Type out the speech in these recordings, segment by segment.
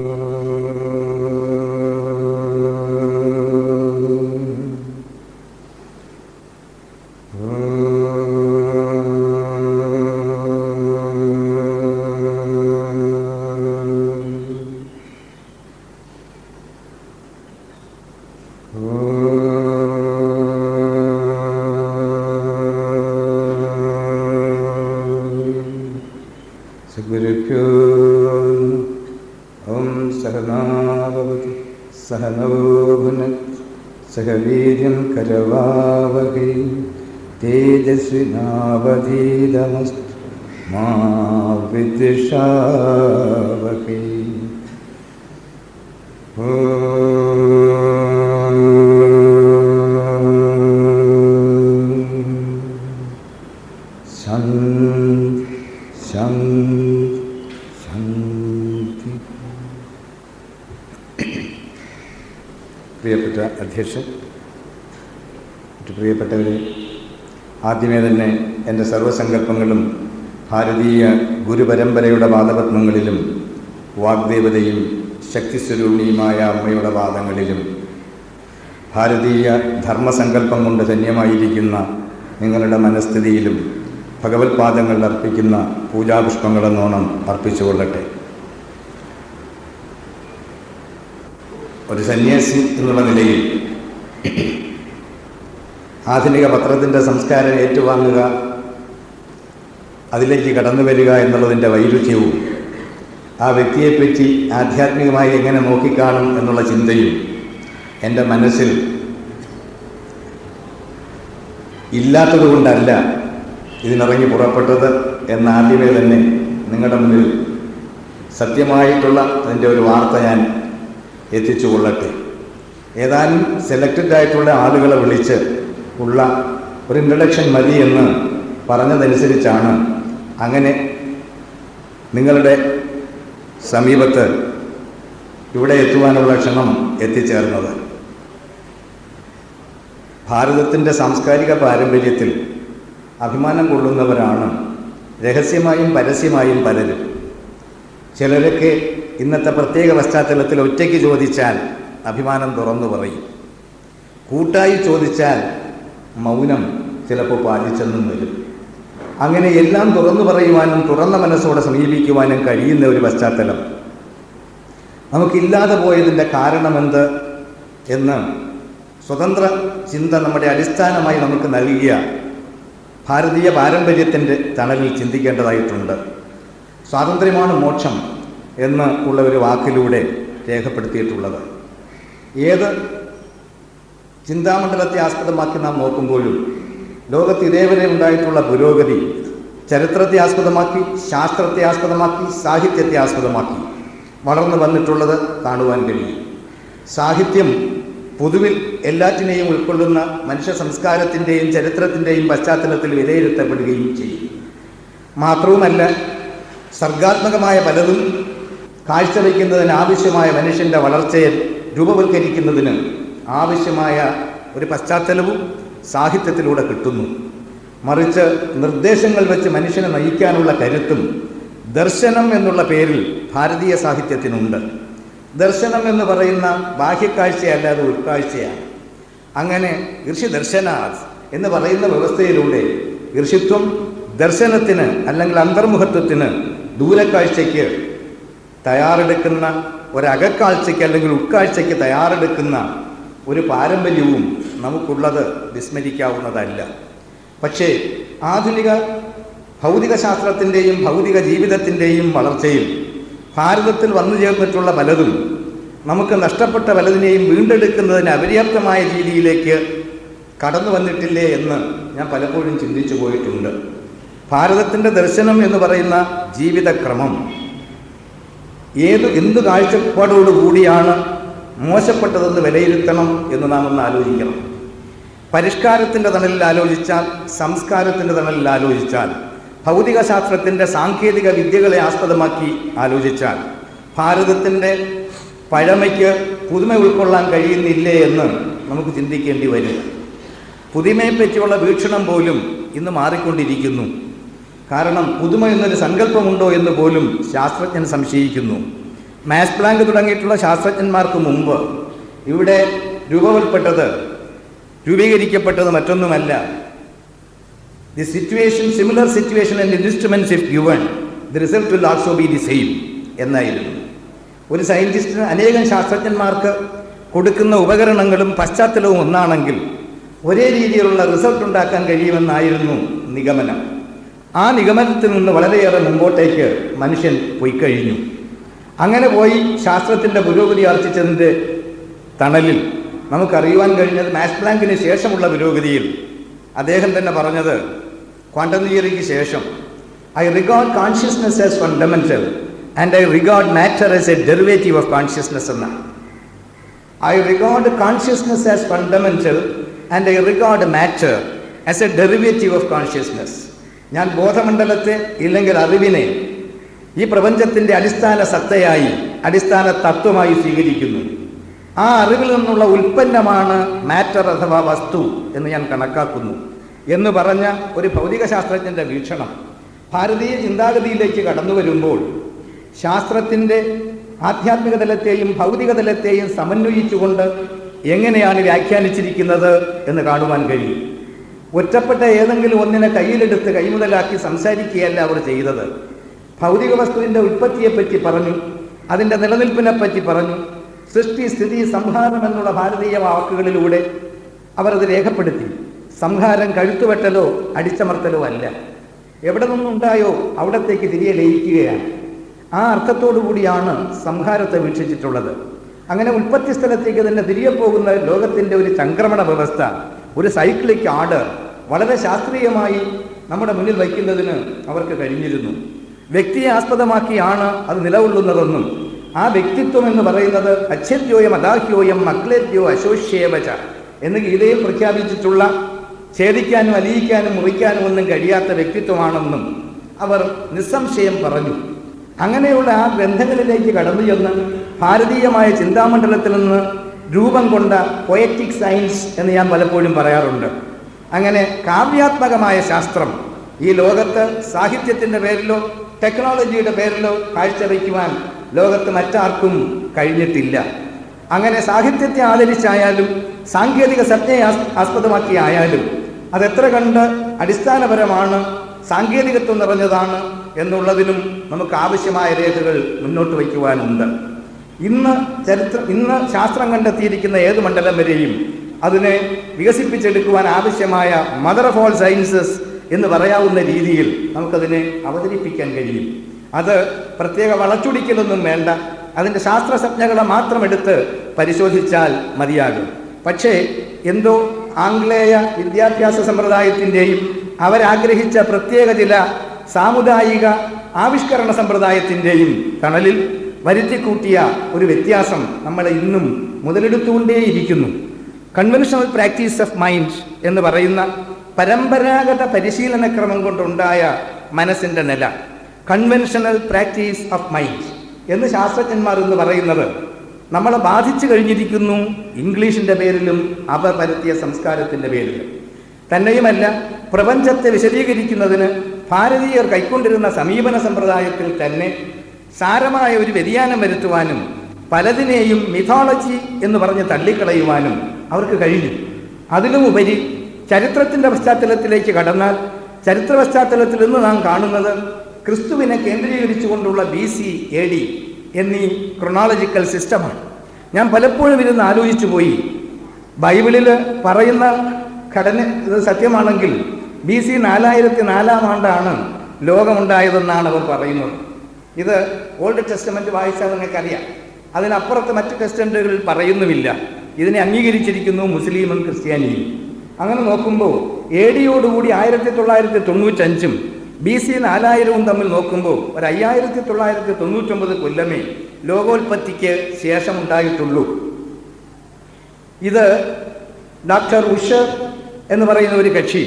Uh... കരവാവകൈ തേജസ്വിനാവധീതമസ്തു മാ വിദ്വിഷാവകൈ ആദ്യമേ തന്നെ എന്റെ സർവസങ്കല്പങ്ങളും ഭാരതീയ ഗുരുപരമ്പരയുടെ വാദപത്മങ്ങളിലും വാഗ്ദേവതയും ശക്തിസ്വരൂപിണിയുമായ അമ്മയുടെ വാദങ്ങളിലും ഭാരതീയ ധർമ്മസങ്കല്പം കൊണ്ട് ധന്യമായിരിക്കുന്ന നിങ്ങളുടെ മനസ്ഥിതിയിലും ഭഗവത് പാദങ്ങളിൽ അർപ്പിക്കുന്ന പൂജാപുഷ്പങ്ങളെന്നോണം അർപ്പിച്ചുകൊള്ളട്ടെ ഒരു സന്യാസി എന്നുള്ള നിലയിൽ ആധുനിക പത്രത്തിന്റെ സംസ്കാരം ഏറ്റുവാങ്ങുക അതിലേക്ക് കടന്നു വരിക എന്നുള്ളതിന്റെ വൈരുദ്ധ്യവും ആ വ്യക്തിയെപ്പറ്റി ആധ്യാത്മികമായി എങ്ങനെ നോക്കിക്കാണും എന്നുള്ള ചിന്തയും എന്റെ മനസ്സിൽ ഇല്ലാത്തതുകൊണ്ടല്ല ഇതിനിറങ്ങി പുറപ്പെട്ടത് എന്ന് ആദ്യമേ തന്നെ നിങ്ങളുടെ മുന്നിൽ സത്യമായിട്ടുള്ള അതിന്റെ ഒരു വാർത്ത ഞാൻ എത്തിച്ചു കൊള്ളട്ടെ ഏതാനും സെലക്റ്റഡ് ആയിട്ടുള്ള ആളുകളെ വിളിച്ച് ഉള്ള ഒരു ഇൻട്രഡക്ഷൻ മതി എന്ന് പറഞ്ഞതനുസരിച്ചാണ് അങ്ങനെ നിങ്ങളുടെ സമീപത്ത് ഇവിടെ എത്തുവാനുള്ള ക്ഷണം എത്തിച്ചേർന്നത്. ഭാരതത്തിന്റെ സാംസ്കാരിക പാരമ്പര്യത്തിൽ അഭിമാനം കൊള്ളുന്നവരാണ് രഹസ്യമായും പരസ്യമായും പലരും. ചിലരൊക്കെ ഇന്നത്തെ പ്രത്യേക പശ്ചാത്തലത്തിൽ ഒറ്റയ്ക്ക് ചോദിച്ചാൽ അഭിമാനം തുറന്നു പറയും. കൂട്ടായി ചോദിച്ചാൽ മൗനം ചിലപ്പോൾ പാലിച്ചെന്നും വരും. അങ്ങനെ എല്ലാം തുറന്നു പറയുവാനും തുറന്ന മനസ്സോടെ സമീപിക്കുവാനും കഴിയുന്ന ഒരു പശ്ചാത്തലം. നമുക്കില്ലാതെ പോയതിന്റെ കാരണമെന്ത് എന്ന് സ്വതന്ത്ര ചിന്ത നമ്മുടെ അടിസ്ഥാനമായി നമുക്ക് നൽകിയ ഭാരതീയ പാരമ്പര്യത്തിന്റെ തണലിൽ ചിന്തിക്കേണ്ടതായിട്ടുണ്ട്. സ്വാതന്ത്ര്യമാണ് മോക്ഷം എന്ന് ഉള്ള ഒരു വാക്കിലൂടെ രേഖപ്പെടുത്തിയിട്ടുള്ളത്. ഏത് ചിന്താമണ്ഡലത്തെ ആസ്പദമാക്കി നാം നോക്കുമ്പോഴും ലോകത്ത് ഇതേവരെ ഉണ്ടായിട്ടുള്ള പുരോഗതി ചരിത്രത്തെ ആസ്പദമാക്കി ശാസ്ത്രത്തെ ആസ്പദമാക്കി സാഹിത്യത്തെ ആസ്പദമാക്കി വളർന്നു വന്നിട്ടുള്ളത് കാണുവാൻ കഴിയും. സാഹിത്യം പൊതുവിൽ എല്ലാറ്റിനെയും ഉൾക്കൊള്ളുന്ന മനുഷ്യ സംസ്കാരത്തിന്റെയും ചരിത്രത്തിന്റെയും പശ്ചാത്തലത്തിൽ വിലയിരുത്തപ്പെടുകയും ചെയ്യും. മാത്രവുമല്ല സർഗാത്മകമായ പലതും കാഴ്ചവെക്കുന്നതിന് ആവശ്യമായ മനുഷ്യന്റെ വളർച്ചയെ രൂപവൽക്കരിക്കുന്നതിന് ആവശ്യമായ ഒരു പശ്ചാത്തലവും സാഹിത്യത്തിലൂടെ കിട്ടുന്നു. മറിച്ച് നിർദ്ദേശങ്ങൾ വെച്ച് മനുഷ്യനെ നയിക്കാനുള്ള കരുത്തും ദർശനം എന്നുള്ള പേരിൽ ഭാരതീയ സാഹിത്യത്തിനുണ്ട്. ദർശനം എന്ന് പറയുന്ന ബാഹ്യക്കാഴ്ചയല്ലാതെ ഉൾക്കാഴ്ചയാണ്. അങ്ങനെ ഋഷി ദർശനാഥ് എന്ന് പറയുന്ന വ്യവസ്ഥയിലൂടെ ഋഷിത്വം ദർശനത്തിന് അല്ലെങ്കിൽ അന്തർമുഖത്വത്തിന് ദൂരക്കാഴ്ചയ്ക്ക് തയ്യാറെടുക്കുന്ന ഒരകക്കാഴ്ചയ്ക്ക് അല്ലെങ്കിൽ ഉൾക്കാഴ്ചയ്ക്ക് തയ്യാറെടുക്കുന്ന ഒരു പാരമ്പര്യവും നമുക്കുള്ളത് വിസ്മരിക്കാവുന്നതല്ല. പക്ഷേ ആധുനിക ഭൗതിക ശാസ്ത്രത്തിന്റെയും ഭൗതിക ജീവിതത്തിന്റെയും വളർച്ചയിൽ ഭാരതത്തിൽ വന്നു ചേർന്നിട്ടുള്ള പലതും നമുക്ക് നഷ്ടപ്പെട്ട പലതിനെയും വീണ്ടെടുക്കുന്നതിന് അപര്യാപ്തമായ രീതിയിലേക്ക് കടന്നു വന്നിട്ടില്ലേ എന്ന് ഞാൻ പലപ്പോഴും ചിന്തിച്ചു പോയിട്ടുണ്ട്. ഭാരതത്തിന്റെ ദർശനം എന്ന് പറയുന്ന ജീവിതക്രമം ഏത് എന്ത് കാഴ്ചപ്പാടോടുകൂടിയാണ് മോശപ്പെട്ടതെന്ന് വിലയിരുത്തണം എന്ന് നാം ഒന്ന് ആലോചിക്കണം. പരിഷ്കാരത്തിന്റെ തണലിൽ ആലോചിച്ചാൽ സംസ്കാരത്തിന്റെ തണലിൽ ആലോചിച്ചാൽ ഭൗതിക ശാസ്ത്രത്തിന്റെ സാങ്കേതിക വിദ്യകളെ ആസ്പദമാക്കി ആലോചിച്ചാൽ ഭാരതത്തിന്റെ പഴമയ്ക്ക് പുതുമ ഉൾക്കൊള്ളാൻ കഴിയുന്നില്ലേ എന്ന് നമുക്ക് ചിന്തിക്കേണ്ടി വരും. പുതുമയെപ്പറ്റിയുള്ള വീക്ഷണം പോലും ഇന്ന് മാറിക്കൊണ്ടിരിക്കുന്നു. കാരണം പുതുമ എന്നൊരു സങ്കല്പമുണ്ടോ എന്ന് പോലും ശാസ്ത്രജ്ഞൻ സംശയിക്കുന്നു. മാസ് പ്ലാങ്ക് തുടങ്ങിയിട്ടുള്ള ശാസ്ത്രജ്ഞന്മാർക്ക് മുമ്പ് ഇവിടെ രൂപവൽപ്പെട്ടത് രൂപീകരിക്കപ്പെട്ടത് മറ്റൊന്നുമല്ല. The situation similar situation and instruments if given the result will also be the same എന്നായിരുന്നു. ഒരു സയന്റിസ്റ്റിന് അനേകം ശാസ്ത്രജ്ഞന്മാർക്ക് കൊടുക്കുന്ന ഉപകരണങ്ങളും പശ്ചാത്തലവും ഒന്നാണെങ്കിൽ ഒരേ രീതിയിലുള്ള റിസൾട്ട് ഉണ്ടാക്കാൻ കഴിയുമെന്നായിരുന്നു നിഗമനം. ആ നിഗമനത്തിൽ നിന്ന് വളരെയേറെ മുമ്പോട്ടേക്ക് മനുഷ്യൻ പോയി കഴിഞ്ഞു. അങ്ങനെ പോയി ശാസ്ത്രത്തിന്റെ പുരോഗതി ആർജിച്ചതിന്റെ തണലിൽ നമുക്കറിയുവാൻ കഴിഞ്ഞത് മാത്സ് പ്ലാങ്കിന് ശേഷമുള്ള പുരോഗതിയിൽ അദ്ദേഹം തന്നെ പറഞ്ഞത് ക്വാണ്ടം തിയറിക്ക് ശേഷം I regard consciousness as fundamental and I regard matter as a derivative of consciousness എന്നാണ് I regard consciousness as fundamental and I regard matter as a derivative of consciousness ഞാൻ ബോധമണ്ഡലത്തെ ഇല്ലെങ്കിൽ അറിവിനെ ഈ പ്രപഞ്ചത്തിന്റെ അടിസ്ഥാന സത്തയായി അടിസ്ഥാന തത്വമായി സ്വീകരിക്കുന്നു. ആ അറിവിൽ നിന്നുള്ള ഉൽപ്പന്നമാണ് മാറ്റർ അഥവാ വസ്തു എന്ന് ഞാൻ കണക്കാക്കുന്നു എന്ന് പറഞ്ഞ ഒരു ഭൗതിക ശാസ്ത്രജ്ഞന്റെ വീക്ഷണം. ഭാരതീയ ചിന്താഗതിയിലേക്ക് കടന്നു വരുമ്പോൾ ശാസ്ത്രത്തിന്റെ ആധ്യാത്മിക തലത്തെയും ഭൗതിക തലത്തെയും സമന്വയിച്ചുകൊണ്ട് എങ്ങനെയാണ് വ്യാഖ്യാനിച്ചിരിക്കുന്നത് എന്ന് കാണുവാൻ കഴിയും. ഒറ്റപ്പെട്ട ഏതെങ്കിലും ഒന്നിനെ കയ്യിലെടുത്ത് കൈമുതലാക്കി സംസാരിക്കുകയല്ല അവർ ചെയ്തത്. ഭൗതിക വസ്തുവിന്റെ ഉൽപ്പത്തിയെപ്പറ്റി പറഞ്ഞു അതിന്റെ നിലനിൽപ്പിനെപ്പറ്റി പറഞ്ഞു സൃഷ്ടി സ്ഥിതി സംഹാരം എന്നുള്ള ഭാരതീയ വാക്കുകളിലൂടെ അവരത് രേഖപ്പെടുത്തി. സംഹാരം കഴുത്തുവെട്ടലോ അടിച്ചമർത്തലോ അല്ല. എവിടെ നിന്നുണ്ടായോ അവിടത്തേക്ക് തിരികെ ലയിക്കുകയാണ്. ആ അർത്ഥത്തോടു കൂടിയാണ് സംഹാരത്തെ വീക്ഷിച്ചിട്ടുള്ളത്. അങ്ങനെ ഉൽപ്പത്തി സ്ഥലത്തേക്ക് തന്നെ തിരികെ പോകുന്ന ലോകത്തിന്റെ ഒരു സംക്രമണ വ്യവസ്ഥ ഒരു സൈക്ലിക് ആർഡർ വളരെ ശാസ്ത്രീയമായി നമ്മുടെ മുന്നിൽ വയ്ക്കുന്നതിന് അവർക്ക് കഴിഞ്ഞിരുന്നു. വ്യക്തിയെ ആസ്പദമാക്കിയാണ് അത് നിലകൊള്ളുന്നതെന്നും ആ വ്യക്തിത്വം എന്ന് പറയുന്നത് അച്ഛദ്യോയം അദാഹ്യോയം മക്ലേദ്യോ അശോഷ്യേവച എന്ന് ഗീതയിൽ പ്രഖ്യാപിച്ചിട്ടുള്ള ഛേദിക്കാനും അലിയിക്കാനും മുറിക്കാനും ഒന്നും കഴിയാത്ത വ്യക്തിത്വമാണെന്നും അവർ നിസ്സംശയം പറഞ്ഞു. അങ്ങനെയുള്ള ആ ഗ്രന്ഥങ്ങളിലേക്ക് കടന്നു ചെന്ന് ഭാരതീയമായ ചിന്താമണ്ഡലത്തിൽ നിന്ന് രൂപം കൊണ്ട പൊയറ്റിക് സയൻസ് എന്ന് ഞാൻ പലപ്പോഴും പറയാറുണ്ട്. അങ്ങനെ കാവ്യാത്മകമായ ശാസ്ത്രം ഈ ലോകത്ത് സാഹിത്യത്തിന്റെ പേരിലോ ടെക്നോളജിയുടെ പേരിലോ കാഴ്ചവെക്കുവാൻ ലോകത്ത് മറ്റാർക്കും കഴിഞ്ഞിട്ടില്ല. അങ്ങനെ സാഹിത്യത്തെ ആദരിച്ചായാലും സാങ്കേതിക സജ്ഞയെ ആസ്പദമാക്കി ആയാലും അതെത്ര കണ്ട് അടിസ്ഥാനപരമാണ് സാങ്കേതികത്വം നിറഞ്ഞതാണ് എന്നുള്ളതിനും നമുക്ക് ആവശ്യമായ രേഖകൾ മുന്നോട്ട് വയ്ക്കുവാനുണ്ട്. ഇന്ന് ചരിത്രം ഇന്ന് ശാസ്ത്രം കണ്ടെത്തിയിരിക്കുന്ന ഏത് മണ്ഡലം വരെയും അതിനെ വികസിപ്പിച്ചെടുക്കുവാൻ ആവശ്യമായ മദർ ഓഫ് ഓൾ സയൻസസ് എന്ന് പറയാവുന്ന രീതിയിൽ നമുക്കതിനെ അവതരിപ്പിക്കാൻ കഴിയും. അത് പ്രത്യേക വളച്ചൊടിക്കലൊന്നും വേണ്ട. അതിന്റെ ശാസ്ത്രസജ്ഞകളെ മാത്രം എടുത്ത് പരിശോധിച്ചാൽ മതിയാകും. പക്ഷേ എന്തോ ആംഗ്ലേയ വിദ്യാഭ്യാസ സമ്പ്രദായത്തിന്റെയും അവരാഗ്രഹിച്ച പ്രത്യേക ചില സാമുദായിക ആവിഷ്കരണ സമ്പ്രദായത്തിന്റെയും തണലിൽ വരുത്തിക്കൂട്ടിയ ഒരു വ്യത്യാസം നമ്മൾ ഇന്നും മുതലെടുത്തുകൊണ്ടേയിരിക്കുന്നു. കൺവെൻഷണൽ പ്രാക്ടീസ് ഓഫ് മൈൻഡ് എന്ന് പറയുന്ന പരമ്പരാഗത പരിശീലനക്രമം കൊണ്ടുണ്ടായ മനസ്സിന്റെ നില. കൺവെൻഷണൽ പ്രാക്ടീസ് ഓഫ് മൈൻഡ് എന്ന് ശാസ്ത്രജ്ഞന്മാർ എന്ന് പറയുന്നത്. നമ്മളെ ബാധിച്ചു കഴിഞ്ഞിരിക്കുന്നു ഇംഗ്ലീഷിന്റെ പേരിലും അവർ പരത്തിയ സംസ്കാരത്തിന്റെ പേരിലും. തന്നെയുമല്ല പ്രപഞ്ചത്തെ വിശദീകരിക്കുന്നതിന് ഭാരതീയർ കൈക്കൊണ്ടിരുന്ന സമീപന സമ്പ്രദായത്തിൽ തന്നെ സാരമായ ഒരു വ്യതിയാനം വരുത്തുവാനും പലതിനെയും മിഥോളജി എന്ന് പറഞ്ഞ് തള്ളിക്കളയുവാനും അവർക്ക് കഴിഞ്ഞു. അതിലുമുപരി ചരിത്രത്തിന്റെ പശ്ചാത്തലത്തിലേക്ക് കടന്നാൽ ചരിത്ര പശ്ചാത്തലത്തിൽ ഇന്ന് നാം കാണുന്നത് ക്രിസ്തുവിനെ കേന്ദ്രീകരിച്ചുകൊണ്ടുള്ള ബി സി എ ഡി എന്നീ ക്രൊണോളജിക്കൽ സിസ്റ്റമാണ്. ഞാൻ പലപ്പോഴും ഇരുന്ന് ആലോചിച്ചു പോയി. ബൈബിളിൽ പറയുന്ന ഘടന ഇത് സത്യമാണെങ്കിൽ ബി സി നാലായിരത്തി നാലാം ആണ്ടാണ് ലോകമുണ്ടായതെന്നാണ് അവർ പറയുന്നത്. ഇത് ഓൾഡ് ടെസ്റ്റമെന്റ് വായിച്ചാൽ നിങ്ങൾക്കറിയാം. അതിനപ്പുറത്ത് മറ്റ് ടെസ്റ്റമെന്റുകളിൽ പറയുന്നുമില്ല. ഇതിനെ അംഗീകരിച്ചിരിക്കുന്നു മുസ്ലിമും ക്രിസ്ത്യാനിയും. അങ്ങനെ നോക്കുമ്പോൾ എ ഡിയോടുകൂടി ആയിരത്തി തൊള്ളായിരത്തി തൊണ്ണൂറ്റഞ്ചും ബി സി നാലായിരവും തമ്മിൽ നോക്കുമ്പോൾ ഒരു അയ്യായിരത്തി തൊള്ളായിരത്തി തൊണ്ണൂറ്റൊമ്പത് കൊല്ലമേ ലോകോൽപ്പത്തിക്ക് ശേഷമുണ്ടായിട്ടുള്ളൂ. ഇത് ഡോക്ടർ ഉഷ എന്ന് പറയുന്ന ഒരു കക്ഷി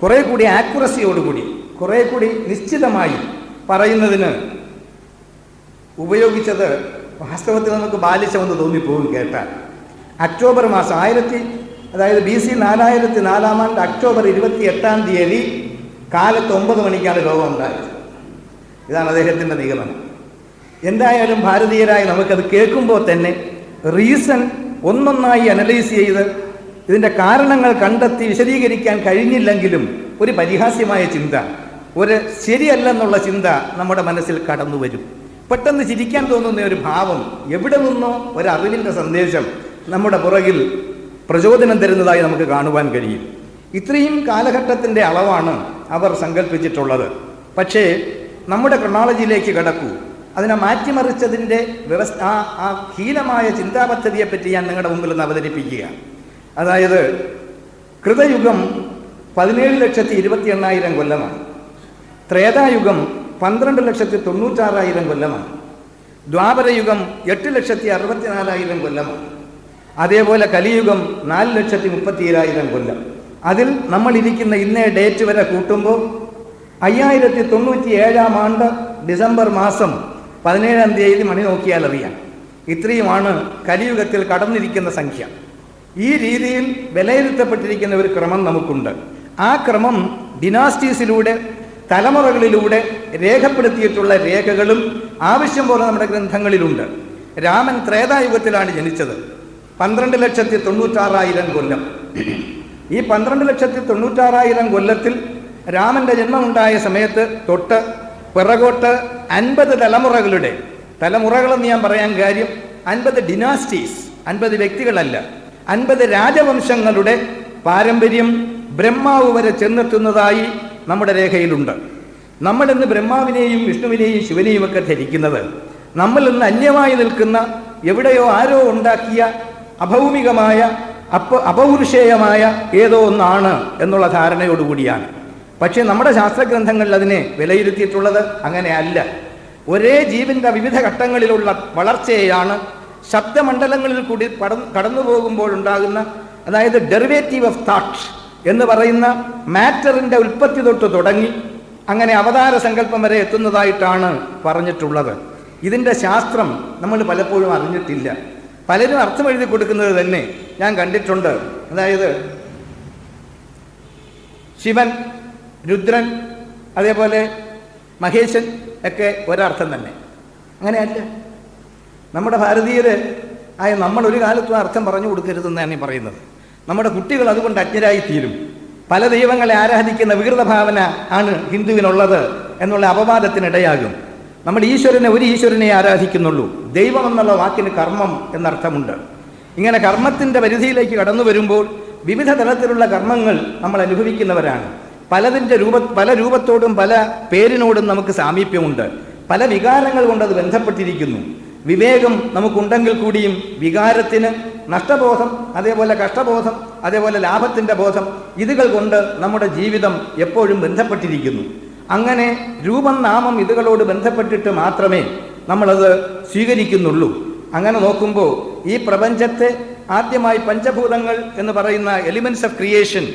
കുറേ കൂടി ആക്യുറസിയോടുകൂടി കുറേ കൂടി നിശ്ചിതമായി പറയുന്നതിന് ഉപയോഗിച്ചത് വാസ്തവത്തിൽ നമുക്ക് ബാലിശമെന്ന് തോന്നിപ്പോകും കേട്ടാൽ. അക്ടോബർ മാസം ആയിരത്തി അതായത് ബി സി നാലായിരത്തി നാലാം ആണ്ട് അക്ടോബർ ഇരുപത്തി എട്ടാം തീയതി കാലത്ത് ഒമ്പത് മണിക്കാണ് ലോകം ഉണ്ടായത് ഇതാണ് അദ്ദേഹത്തിന്റെ നിഗമനം. എന്തായാലും ഭാരതീയരായി നമുക്കത് കേൾക്കുമ്പോൾ തന്നെ റീസൺ ഒന്നൊന്നായി അനലൈസ് ചെയ്ത് ഇതിന്റെ കാരണങ്ങൾ കണ്ടെത്തി വിശദീകരിക്കാൻ കഴിഞ്ഞില്ലെങ്കിലും ഒരു പരിഹാസ്യമായ ചിന്ത ഒരു ശരിയല്ലെന്നുള്ള ചിന്ത നമ്മുടെ മനസ്സിൽ കടന്നു വരും. പെട്ടെന്ന് ചിരിക്കാൻ തോന്നുന്ന ഒരു ഭാവം എവിടെ നിന്നോ ഒരറിവിന്റെ സന്ദേശം നമ്മുടെ പുറകിൽ പ്രചോദനം തരുന്നതായി നമുക്ക് കാണുവാൻ കഴിയും. ഇത്രയും കാലഘട്ടത്തിന്റെ അളവാണ് അവർ സങ്കല്പിച്ചിട്ടുള്ളത് പക്ഷേ നമ്മുടെ ക്രൊണോളജിയിലേക്ക് കടക്കൂ. അതിനെ മാറ്റിമറിച്ചതിന്റെ വ്യവസ്ഥ ആ ആ ഹീനമായ ചിന്താ പദ്ധതിയെപ്പറ്റി ഞാൻ നിങ്ങളുടെ മുമ്പിൽ ഒന്ന് അവതരിപ്പിക്കുക. അതായത് കൃതയുഗം പതിനേഴ് ലക്ഷത്തി ഇരുപത്തി എണ്ണായിരം കൊല്ലമാണ്. ത്രേതായുഗം പന്ത്രണ്ട് ലക്ഷത്തി തൊണ്ണൂറ്റാറായിരം കൊല്ലമാണ്. ദ്വാപരയുഗം എട്ട് ലക്ഷത്തി അറുപത്തിനാലായിരം കൊല്ലമാണ്. അതേപോലെ കലിയുഗം നാല് ലക്ഷത്തി മുപ്പത്തിയേഴായിരം കൊല്ലം. അതിൽ നമ്മൾ ഇരിക്കുന്ന ഇന്നേ ഡേറ്റ് വരെ കൂട്ടുമ്പോൾ അയ്യായിരത്തി തൊണ്ണൂറ്റി ഏഴാം ആണ്ട് ഡിസംബർ മാസം പതിനേഴാം തീയതി മണി നോക്കിയാൽ അറിയാം. ഇത്രയുമാണ് കലിയുഗത്തിൽ കടന്നിരിക്കുന്ന സംഖ്യ. ഈ രീതിയിൽ വിലയിരുത്തപ്പെട്ടിരിക്കുന്ന ഒരു ക്രമം നമുക്കുണ്ട്. ആ ക്രമം ഡിനാസ്റ്റീസിലൂടെ തലമുറകളിലൂടെ രേഖപ്പെടുത്തിയിട്ടുള്ള രേഖകളും ആവശ്യം പോലെ നമ്മുടെ ഗ്രന്ഥങ്ങളിലുണ്ട്. രാമൻ ത്രേതായുഗത്തിലാണ് ജനിച്ചത്. പന്ത്രണ്ട് ലക്ഷത്തി തൊണ്ണൂറ്റാറായിരം കൊല്ലം. ഈ പന്ത്രണ്ട് ലക്ഷത്തി തൊണ്ണൂറ്റാറായിരം കൊല്ലത്തിൽ രാമന്റെ ജന്മമുണ്ടായ സമയത്ത് തൊട്ട് പിറകോട്ട് അൻപത് തലമുറകളുടെ തലമുറകളെന്ന് ഞാൻ പറയാൻ കാര്യം അൻപത് ഡിനാസ്റ്റീസ് അൻപത് വ്യക്തികളല്ല അൻപത് രാജവംശങ്ങളുടെ പാരമ്പര്യം ബ്രഹ്മാവ് വരെ ചെന്നെത്തുന്നതായി നമ്മുടെ രേഖയിലുണ്ട്. നമ്മൾ ഇന്ന് ബ്രഹ്മാവിനെയും വിഷ്ണുവിനെയും ശിവനെയും ഒക്കെ ധരിക്കുന്നത് നമ്മൾ ഇന്ന് അന്യമായി നിൽക്കുന്ന എവിടെയോ ആരോ ഉണ്ടാക്കിയ അഭൗമികമായ അപ്പ അപൗരുഷേയമായ ഏതോ ഒന്നാണ് എന്നുള്ള ധാരണയോടുകൂടിയാണ്. പക്ഷേ നമ്മുടെ ശാസ്ത്രഗ്രന്ഥങ്ങളിൽ അതിനെ വിലയിരുത്തിയിട്ടുള്ളത് അങ്ങനെയല്ല. ഒരേ ജീവന്റെ വിവിധ ഘട്ടങ്ങളിലുള്ള വളർച്ചയാണ് ശബ്ദമണ്ഡലങ്ങളിൽ കൂടി കടന്നു പോകുമ്പോൾ ഉണ്ടാകുന്ന അതായത് ഡെറിവേറ്റീവ് ഓഫ് താട്ട് എന്ന് പറയുന്ന മാറ്ററിന്റെ ഉൽപ്പത്തി തൊട്ട് തുടങ്ങി അങ്ങനെ അവതാര സങ്കല്പം വരെ എത്തുന്നതായിട്ടാണ് പറഞ്ഞിട്ടുള്ളത്. ഇതിന്റെ ശാസ്ത്രം നമ്മൾ പലപ്പോഴും അറിഞ്ഞിട്ടില്ല. പലരും അർത്ഥം എഴുതി കൊടുക്കുന്നത് തന്നെ ഞാൻ കണ്ടിട്ടുണ്ട്. അതായത് ശിവൻ രുദ്രൻ അതേപോലെ മഹേശൻ ഒക്കെ ഒരർത്ഥം തന്നെ. അങ്ങനെയല്ല. നമ്മുടെ ഭാരതീയര് ആയ നമ്മൾ ഒരു കാലത്തും അർത്ഥം പറഞ്ഞു കൊടുക്കരുതെന്നാണ് ഈ പറയുന്നത്. നമ്മുടെ കുട്ടികൾ അതുകൊണ്ട് അജ്ഞരായി തീരും പല ദൈവങ്ങളെ ആരാധിക്കുന്ന വികൃത ഭാവന ആണ് ഹിന്ദുവിനുള്ളത് എന്നുള്ള അപവാദത്തിനിടയാകും. നമ്മൾ ഈശ്വരനെ ഒരു ഈശ്വരനെ ആരാധിക്കുന്നുള്ളൂ. ദൈവം എന്നുള്ള വാക്കിന് കർമ്മം എന്നർത്ഥമുണ്ട്. ഇങ്ങനെ കർമ്മത്തിന്റെ പരിധിയിലേക്ക് കടന്നു വരുമ്പോൾ വിവിധ തലത്തിലുള്ള കർമ്മങ്ങൾ നമ്മൾ അനുഭവിക്കുന്നവരാണ്. പലതിന്റെ രൂപ പല രൂപത്തോടും പല പേരിനോടും നമുക്ക് സാമീപ്യമുണ്ട്. പല വികാരങ്ങൾ കൊണ്ട് അത് ബന്ധപ്പെട്ടിരിക്കുന്നു. വിവേകം നമുക്കുണ്ടെങ്കിൽ കൂടിയും വികാരത്തിന് നഷ്ടബോധം അതേപോലെ കഷ്ടബോധം അതേപോലെ ലാഭത്തിന്റെ ബോധം ഇതുകൾ കൊണ്ട് നമ്മുടെ ജീവിതം എപ്പോഴും ബന്ധപ്പെട്ടിരിക്കുന്നു. അങ്ങനെ രൂപം നാമം ഇതുകളോട് ബന്ധപ്പെട്ടിട്ട് മാത്രമേ നമ്മളത് സ്വീകരിക്കുന്നുള്ളൂ. അങ്ങനെ നോക്കുമ്പോൾ ഈ പ്രപഞ്ചത്തെ ആദ്യമായി പഞ്ചഭൂതങ്ങൾ എന്ന് പറയുന്ന എലിമെന്റ്സ് ഓഫ് ക്രിയേഷൻ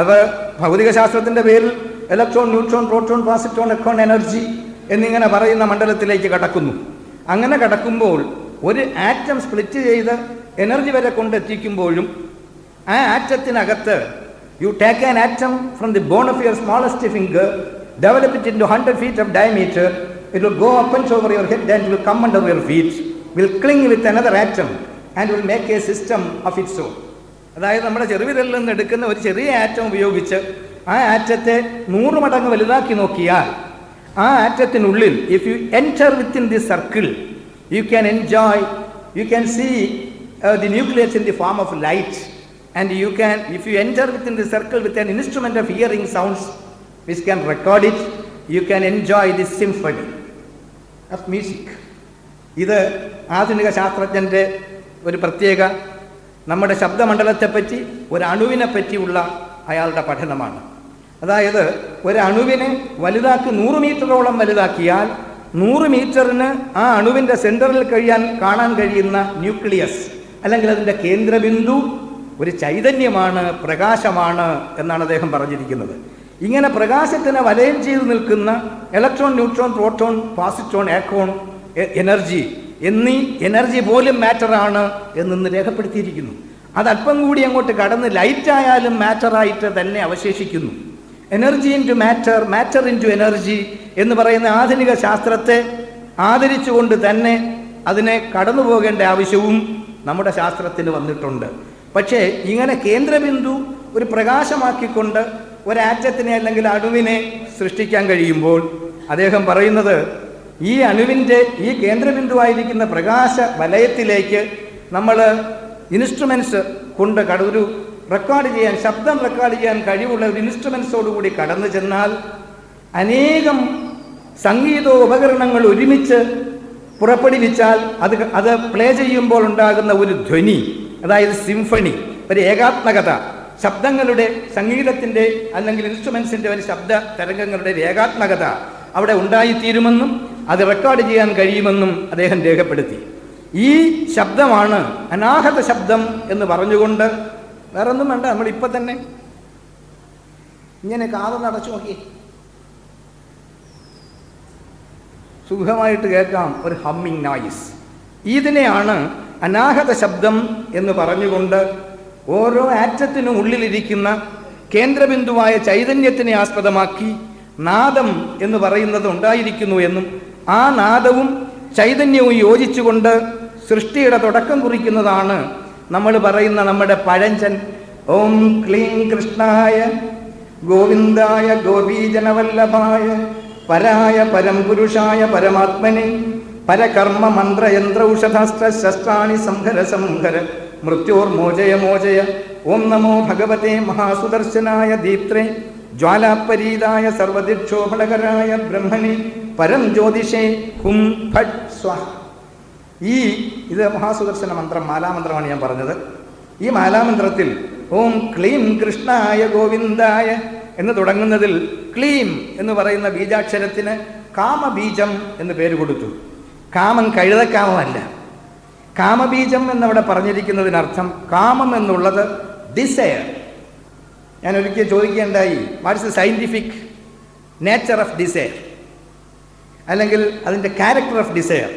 അത് ഭൗതികശാസ്ത്രത്തിന്റെ പേരിൽ ഇലക്ട്രോൺ ന്യൂട്രോൺ പ്രോട്ടോൺ പാസിട്രോൺ എക്ട്രോൺ എനർജി എന്നിങ്ങനെ പറയുന്ന മണ്ഡലത്തിലേക്ക് കടക്കുന്നു. അങ്ങനെ കടക്കുമ്പോൾ ഒരു ആറ്റം സ്പ്ലിറ്റ് ചെയ്ത് എനർജി വരെ കൊണ്ടെത്തിക്കുമ്പോഴും ആ ആറ്റത്തിനകത്ത് you take an atom from the bone of your smallest finger develop it into hundred feet of diameter it will go up and over your head and will come under your feet will cling with another atom and will make a system of its own അതായത് നമ്മുടെ ചെറുവിരലിൽ നിന്ന് എടുക്കുന്ന ഒരു ചെറിയ atom ഉപയോഗിച്ച് ആ ആറ്റത്തെ നൂറ് മടങ്ങ് വലുതാക്കി നോക്കിയാൽ ആ ആറ്റത്തിനുള്ളിൽ if you enter within the circle you can enjoy you can see the nucleus in the form of light and you can if you enter within the circle with an instrument of hearing sounds which can record it, you can enjoy this symphony of music. ഇത് ആധുനിക ശാസ്ത്രജ്ഞന്റെ ഒരു പ്രത്യേക നമ്മുടെ ശബ്ദമണ്ഡലത്തെപ്പറ്റി ഒരു അണുവിനെ പറ്റിയുള്ള അയാളുടെ പഠനമാണ്. അതായത് ഒരു അണുവിനെ വലുതാക്കി നൂറ് മീറ്ററോളം വലുതാക്കിയാൽ നൂറ് മീറ്ററിന് ആ അണുവിന്റെ സെന്ററിൽ കഴിയാൻ കാണാൻ കഴിയുന്ന ന്യൂക്ലിയസ് അല്ലെങ്കിൽ അതിന്റെ കേന്ദ്രബിന്ദു ഒരു ചൈതന്യമാണ് പ്രകാശമാണ് എന്നാണ് അദ്ദേഹം പറഞ്ഞിരിക്കുന്നത്. ഇങ്ങനെ പ്രകാശത്തിനെ വലയം ചെയ്തു നിൽക്കുന്ന ഇലക്ട്രോൺ ന്യൂട്രോൺ പ്രോട്ടോൺ പാസിട്രോൺ ഏക്കോൺ എനർജി എന്നീ എനർജി പോലും മാറ്ററാണ് എന്നിന്ന് രേഖപ്പെടുത്തിയിരിക്കുന്നു. അത് അല്പം കൂടി അങ്ങോട്ട് കടന്ന് ലൈറ്റ് ആയാലും മാറ്ററായിട്ട് തന്നെ അവശേഷിക്കുന്നു. Energy into matter matter into energy എന്ന് പറയുന്ന ആധുനിക ശാസ്ത്രത്തെ ആദരിച്ചുകൊണ്ട് തന്നെ അതിനെ കടന്നു പോകേണ്ട ആവശ്യവും നമ്മുടെ ശാസ്ത്രത്തിന് വന്നിട്ടുണ്ട്. പക്ഷേ ഇങ്ങനെ കേന്ദ്രബിന്ദു ഒരു പ്രകാശമാക്കിക്കൊണ്ട് ഒരാറ്റത്തിനെ അല്ലെങ്കിൽ അണുവിനെ സൃഷ്ടിക്കാൻ കഴിയുമ്പോൾ അദ്ദേഹം പറയുന്നത് ഈ അണുവിന്റെ ഈ കേന്ദ്രബിന്ദുവായിരിക്കുന്ന പ്രകാശ വലയത്തിലേക്ക് നമ്മൾ ഇൻസ്ട്രുമെൻസ് കൊണ്ട് കട ഒരു റെക്കോർഡ് ചെയ്യാൻ ശബ്ദം റെക്കോർഡ് ചെയ്യാൻ കഴിവുള്ള ഒരു ഇൻസ്ട്രുമെൻസോടുകൂടി കടന്നു ചെന്നാൽ അനേകം സംഗീതോപകരണങ്ങൾ ഒരുമിച്ച് പുറപ്പെടുവിച്ചാൽ അത് അത് പ്ലേ ചെയ്യുമ്പോൾ ഉണ്ടാകുന്ന ഒരു ധ്വനി അതായത് സിംഫണി ഒരു ഏകാത്മകത. ശബ്ദങ്ങളുടെ സംഗീതത്തിന്റെ അല്ലെങ്കിൽ ഇൻസ്ട്രുമെൻസിന്റെ ഒരു ശബ്ദ തരംഗങ്ങളുടെ രേഖാത്മകത അവിടെ ഉണ്ടായിത്തീരുമെന്നും അത് റെക്കോർഡ് ചെയ്യാൻ കഴിയുമെന്നും അദ്ദേഹം രേഖപ്പെടുത്തി. ഈ ശബ്ദമാണ് അനാഹത ശബ്ദം എന്ന് പറഞ്ഞുകൊണ്ട് വേറൊന്നും വേണ്ട നമ്മൾ ഇപ്പം തന്നെ. ഇങ്ങനെ കാതൊന്ന് അടച്ചു നോക്കി. സുഖമായിട്ട് കേൾക്കാം ഒരു ഹമ്മിങ് നോയിസ് ഇതിനെയാണ് അനാഹത ശബ്ദം എന്ന് പറഞ്ഞുകൊണ്ട് ഓരോ ആറ്റത്തിനും ഉള്ളിലിരിക്കുന്ന കേന്ദ്രബിന്ദുവായ ചൈതന്യത്തിനെ ആസ്പദമാക്കി നാദം എന്ന് പറയുന്നത് ഉണ്ടായിരിക്കുന്നു എന്നും ആ നാദവും ചൈതന്യവും യോജിച്ചുകൊണ്ട് സൃഷ്ടിയുടെ തുടക്കം കുറിക്കുന്നതാണ് നമ്മൾ പറയുന്ന നമ്മുടെ പഴഞ്ചൻ. ഓം ക്ലീം കൃഷ്ണായ ഗോവിന്ദായ ഗോപീജനവല്ലഭായ പരായ പരംപുരുഷായ പരമാത്മനെ പരകർമ്മ മന്ത്രയന്ത്ര ഔഷധാസ്ത്ര ശസ്ത്രാണി സംഹര സംഹര. മൃത്യോർ മോചയ മോചയ. ഓം നമോ ഭഗവതേ മഹാസുദർശനായ ദീപ്ത്രേ. ജ്വാലാപരീതായ സർവദിക്ഷോഭകരായ ബ്രഹ്മണി. പരം ജ്യോതിഷേ ഹും ഫട് സ്വാഹ ഈ ഇത് മഹാസുദർശന മന്ത്രം മാലാമന്ത്രമാണ് ഞാൻ പറഞ്ഞത്. ഈ മാലാമന്ത്രത്തിൽ ഓം ക്ലീം കൃഷ്ണായ ഗോവിന്ദായ എന്ന് തുടങ്ങുന്നതിൽ ക്ലീം എന്ന് പറയുന്ന ബീജാക്ഷരത്തിന് കാമബീജം എന്ന് പേര് കൊടുത്തു. കാമം കഴുതക്കാമമല്ല. കാമബീജം എന്നവിടെ പറഞ്ഞിരിക്കുന്നതിനർത്ഥം കാമം എന്നുള്ളത് ഡിസയർ ഞാൻ ഒരിക്കൽ ചോദിക്കേണ്ടായി what's the scientific nature of desire അല്ലെങ്കിൽ അതിന്റെ ക്യാരക്ടർ ഓഫ് ഡിസയർ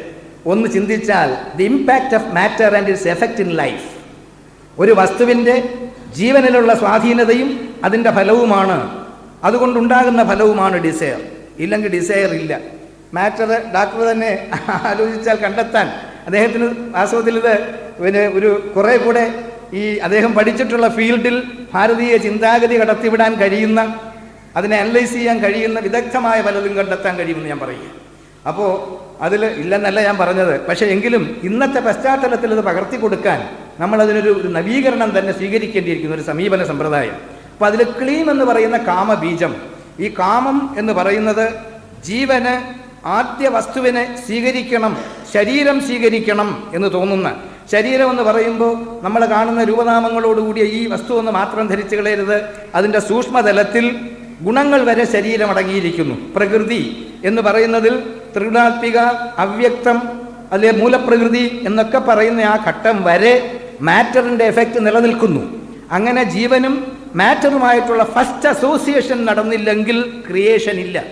ഒന്ന് ചിന്തിച്ചാൽ the impact of matter and its effect in life ഒരു വസ്തുവിന്റെ ജീവനിലുള്ള സ്വാധീനതയും അതിന്റെ ഫലവുമാണ്. അതുകൊണ്ടുണ്ടാകുന്ന ഫലവുമാണ് ഡിസയർ ഇല്ലെങ്കിൽ ഡിസയർ ഇല്ല. മാറ്റർ ഡാക്ടർ തന്നെ ആലോചിച്ചാൽ കണ്ടെത്താൻ അദ്ദേഹത്തിന് വാസ്തവത്തിൽ ഇത് പിന്നെ ഒരു കുറേ കൂടെ ഈ അദ്ദേഹം പഠിച്ചിട്ടുള്ള ഫീൽഡിൽ ഭാരതീയ ചിന്താഗതി കടത്തിവിടാൻ കഴിയുന്ന അതിനെ അനലൈസ് ചെയ്യാൻ കഴിയുന്ന വിദഗ്ധമായ പലതും കണ്ടെത്താൻ കഴിയുമെന്ന് ഞാൻ പറയുക അപ്പോൾ അതിൽ ഇല്ലെന്നല്ല ഞാൻ പറഞ്ഞത്. പക്ഷേ എങ്കിലും ഇന്നത്തെ പശ്ചാത്തലത്തിൽ ഇത് പകർത്തി കൊടുക്കാൻ നമ്മളതിനൊരു ഒരു നവീകരണം തന്നെ സ്വീകരിക്കേണ്ടിയിരിക്കുന്ന ഒരു സമീപന സമ്പ്രദായം. അപ്പോൾ അതിൽ ക്ലീം എന്ന് പറയുന്ന കാമബീജം. ഈ കാമം എന്ന് പറയുന്നത് ജീവന് ആദ്യ വസ്തുവിനെ സ്വീകരിക്കണം ശരീരം സ്വീകരിക്കണം എന്ന് തോന്നുന്ന. ശരീരം എന്ന് പറയുമ്പോൾ നമ്മൾ കാണുന്ന രൂപനാമങ്ങളോടുകൂടിയ ഈ വസ്തു ഒന്ന് മാത്രം ധരിച്ചു കളയരുത്. അതിന്റെ സൂക്ഷ്മതലത്തിൽ ഗുണങ്ങൾ വരെ ശരീരം അടങ്ങിയിരിക്കുന്നു. പ്രകൃതി എന്ന് പറയുന്നതിൽ ത്രിഗുണാത്മിക അവ്യക്തം അല്ലെ മൂലപ്രകൃതി എന്നൊക്കെ പറയുന്ന ആ ഘട്ടം വരെ മാറ്ററിന്റെ എഫക്റ്റ് നിലനിൽക്കുന്നു. അങ്ങനെ ജീവനും മാറ്ററുമായിട്ടുള്ള ഫസ്റ്റ് അസോസിയേഷൻ നടന്നില്ലെങ്കിൽ ക്രിയേഷൻ ഇല്ല.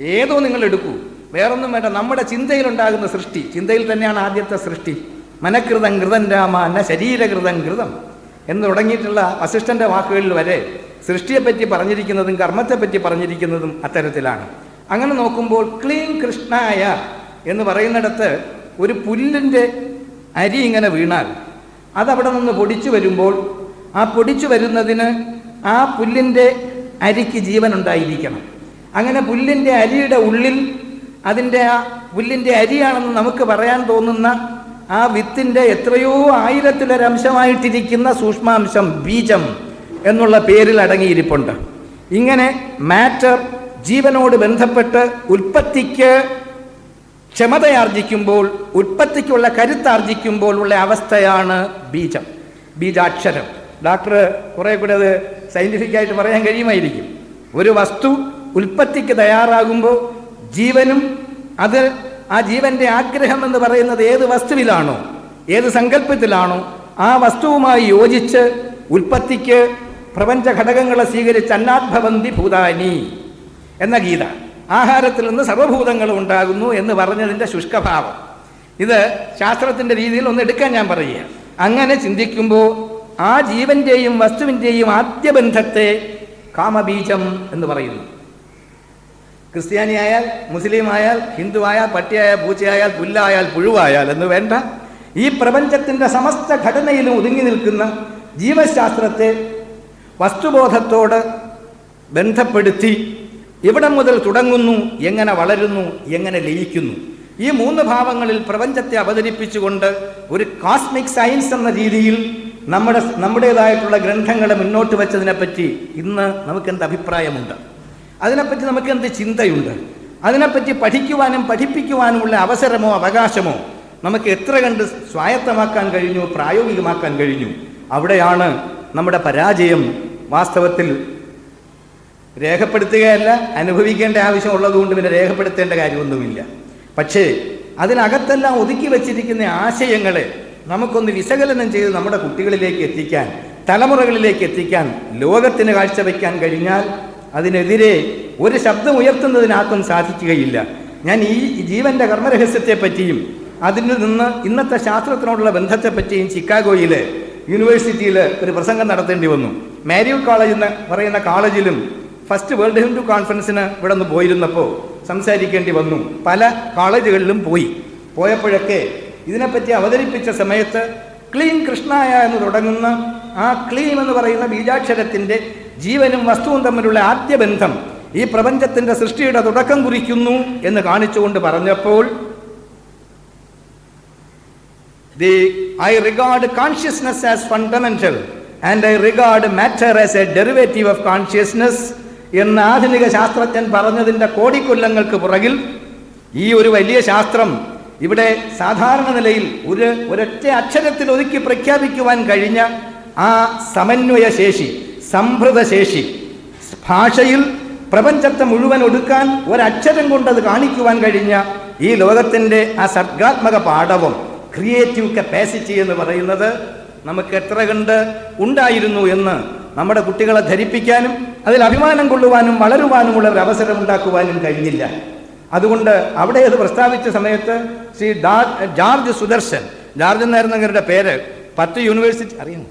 ഏതോ നിങ്ങൾ എടുക്കൂ. വേറൊന്നും വേണ്ട നമ്മുടെ ചിന്തയിലുണ്ടാകുന്ന സൃഷ്ടി. ചിന്തയിൽ തന്നെയാണ് ആദ്യത്തെ സൃഷ്ടി. മനഃകൃതം കൃതം രാമ എന്ന ശരീരകൃതം കൃതം. എന്ന് തുടങ്ങിയിട്ടുള്ള വസിഷ്ഠന്റെ വാക്കുകളിൽ വരെ സൃഷ്ടിയെപ്പറ്റി പറഞ്ഞിരിക്കുന്നതും കർമ്മത്തെപ്പറ്റി പറഞ്ഞിരിക്കുന്നതും അത്തരത്തിലാണ്. അങ്ങനെ നോക്കുമ്പോൾ ക്ലീൻ കൃഷ്ണായ എന്ന് പറയുന്നിടത്ത് ഒരു പുല്ലിന്റെ അരി ഇങ്ങനെ വീണാൽ അതവിടെ നിന്ന് പൊടിച്ചു വരുമ്പോൾ ആ പൊടിച്ചു വരുന്നതിന് ആ പുല്ലിന്റെ അരിക്ക് ജീവൻ ഉണ്ടായിരിക്കണം. അങ്ങനെ പുല്ലിന്റെ അരിയുടെ ഉള്ളിൽ അതിന്റെ ആ പുല്ലിന്റെ അരിയാണെന്ന് നമുക്ക് പറയാൻ തോന്നുന്ന ആ വിത്തിന്റെ എത്രയോ ആയിരത്തിലൊരംശമായിട്ടിരിക്കുന്ന സൂക്ഷ്മാംശം ബീജം എന്നുള്ള പേരിൽ അടങ്ങിയിരിപ്പുണ്ട്. ഇങ്ങനെ മാറ്റർ ജീവനോട് ബന്ധപ്പെട്ട് ഉൽപ്പത്തിക്ക് ക്ഷമതയാർജിക്കുമ്പോൾ ഉൽപ്പത്തിക്കുള്ള കരുത്താർജിക്കുമ്പോൾ ഉള്ള അവസ്ഥയാണ് ബീജം ബീജാക്ഷരം. ഡോക്ടർ കുറേ കൂടെ അത് സയന്റിഫിക്കായിട്ട് പറയാൻ കഴിയുമായിരിക്കും. ഒരു വസ്തു ഉൽപ്പത്തിക്ക് തയ്യാറാകുമ്പോൾ ജീവനും അത് ആ ജീവന്റെ ആഗ്രഹം എന്ന് പറയുന്നത് ഏത് വസ്തുവിലാണോ ഏത് സങ്കല്പത്തിലാണോ ആ വസ്തുവുമായി യോജിച്ച് ഉൽപ്പത്തിക്ക് പ്രപഞ്ച ഘടകങ്ങളെ സ്വീകരിച്ച് അന്നാത്ഭവന്തി ഭൂതാനി എന്ന ഗീത. ആഹാരത്തിൽ നിന്ന് സർവഭൂതങ്ങൾ ഉണ്ടാകുന്നു എന്ന് പറഞ്ഞതിന്റെ ശുഷ്കഭാവം. ഇത് ശാസ്ത്രത്തിന്റെ രീതിയിൽ ഒന്ന് എടുക്കാൻ ഞാൻ പറയുക അങ്ങനെ ചിന്തിക്കുമ്പോൾ ആ ജീവന്റെയും വസ്തുവിന്റെയും ആദ്യ ബന്ധത്തെ കാമബീജം എന്ന് പറയുന്നു. ക്രിസ്ത്യാനി ആയാൽ മുസ്ലിം ആയാൽ ഹിന്ദു ആയാൽ പട്ടിയായാൽ പൂച്ചയായാൽ പുല്ലായാൽ പുഴുവായാൽ എന്ന് വേണ്ട. ഈ പ്രപഞ്ചത്തിന്റെ സമസ്ത ഘടനയിലും ഒതുങ്ങി നിൽക്കുന്ന ജീവശാസ്ത്രത്തെ വസ്തുബോധത്തോട് ബന്ധപ്പെടുത്തി എവിടെ മുതൽ തുടങ്ങുന്നു എങ്ങനെ വളരുന്നു എങ്ങനെ ലയിക്കുന്നു. ഈ മൂന്ന് ഭാവങ്ങളിൽ പ്രപഞ്ചത്തെ അവതരിപ്പിച്ചുകൊണ്ട് ഒരു കോസ്മിക് സയൻസ് എന്ന രീതിയിൽ നമ്മുടെ നമ്മുടേതായിട്ടുള്ള ഗ്രന്ഥങ്ങളെ മുന്നോട്ട് വെച്ചതിനെപ്പറ്റി ഇന്ന് നമുക്കെന്ത് അഭിപ്രായമുണ്ട്? അതിനെപ്പറ്റി നമുക്ക് എന്ത് ചിന്തയുണ്ട്? അതിനെപ്പറ്റി പഠിക്കുവാനും പഠിപ്പിക്കുവാനുമുള്ള അവസരമോ അവകാശമോ നമുക്ക് എത്ര കണ്ട് സ്വായത്തമാക്കാൻ കഴിഞ്ഞു പ്രായോഗികമാക്കാൻ കഴിഞ്ഞു? അവിടെയാണ് നമ്മുടെ പരാജയം വാസ്തവത്തിൽ രേഖപ്പെടുത്തുകയല്ല അനുഭവിക്കേണ്ട ആവശ്യം ഉള്ളതുകൊണ്ട് പിന്നെ രേഖപ്പെടുത്തേണ്ട കാര്യമൊന്നുമില്ല. പക്ഷേ അതിനകത്തെല്ലാം ഒതുക്കി വച്ചിരിക്കുന്ന ആശയങ്ങളെ നമുക്കൊന്ന് വിശകലനം ചെയ്ത് നമ്മുടെ കുട്ടികളിലേക്ക് എത്തിക്കാൻ തലമുറകളിലേക്ക് എത്തിക്കാൻ ലോകത്തിന് കാഴ്ചവെക്കാൻ കഴിഞ്ഞാൽ അതിനെതിരെ ഒരു ശബ്ദം ഉയർത്തുന്നതിനാർക്കും സാധിക്കുകയില്ല. ഞാൻ ഈ ജീവന്റെ കർമ്മരഹസ്യത്തെ പറ്റിയും അതിൽ നിന്ന് ഇന്നത്തെ ശാസ്ത്രത്തിനോടുള്ള ബന്ധത്തെപ്പറ്റിയും ചിക്കാഗോയിലെ യൂണിവേഴ്സിറ്റിയിൽ ഒരു പ്രസംഗം നടത്തേണ്ടി വന്നു. മാരിയൽ കോളേജ് എന്ന് പറയുന്ന കോളേജിലും ഫസ്റ്റ് വേൾഡ് ഹിന്ദു കോൺഫറൻസിന് ഇവിടെ നിന്ന് പോയിരുന്നപ്പോൾ സംസാരിക്കേണ്ടി വന്നു. പല കോളേജുകളിലും പോയി. പോയപ്പോഴൊക്കെ ഇതിനെപ്പറ്റി അവതരിപ്പിച്ച സമയത്ത് ക്ലീൻ കൃഷ്ണായ എന്ന് തുടങ്ങുന്ന ആ ക്ലീം എന്ന് പറയുന്ന ബീജാക്ഷരത്തിന്റെ ജീവനും വസ്തുവും തമ്മിലുള്ള ആദ്യ ബന്ധം ഈ പ്രപഞ്ചത്തിന്റെ സൃഷ്ടിയുടെ തുടക്കം കുറിക്കുന്നു എന്ന് കാണിച്ചുകൊണ്ട് പറഞ്ഞപ്പോൾ the I regard consciousness as fundamental and I regard matter as a derivative of consciousness എന്ന ആധുനിക ശാസ്ത്രജ്ഞൻ പറഞ്ഞതിന്റെ കോടിക്കൊല്ലങ്ങൾക്ക് പുറകിൽ ഈ ഒരു വലിയ ശാസ്ത്രം ഇവിടെ സാധാരണ നിലയിൽ ഒരു ഒരൊറ്റ അക്ഷരത്തിൽ ഒതുക്കി പ്രഖ്യാപിക്കുവാൻ കഴിഞ്ഞ ആ സമന്വയ ശേഷി സംഭൃത ശേഷി ഭാഷയിൽ പ്രപഞ്ചത്തെ മുഴുവൻ ഒടുക്കാൻ ഒരക്ഷരം കൊണ്ടത് കാണിക്കുവാൻ കഴിഞ്ഞ ഈ ലോകത്തിന്റെ ആ സർഗാത്മക പാഠവും ക്രിയേറ്റീവ് കപ്പാസിറ്റി എന്ന് പറയുന്നത് നമുക്ക് എത്ര കണ്ട് ഉണ്ടായിരുന്നു എന്ന് നമ്മുടെ കുട്ടികളെ ധരിപ്പിക്കാനും അതിൽ അഭിമാനം കൊള്ളുവാനും വളരുവാനുമുള്ള ഒരു അവസരം ഉണ്ടാക്കുവാനും കഴിഞ്ഞില്ല. അതുകൊണ്ട് അവിടെ അത് പ്രസ്താവിച്ച സമയത്ത് ശ്രീ ജാർജ് സുദർശൻ ജോർജ് എന്നായിരുന്നു അങ്ങരുടെ പേര് പത്ത് യൂണിവേഴ്സിറ്റി അറിയുന്നു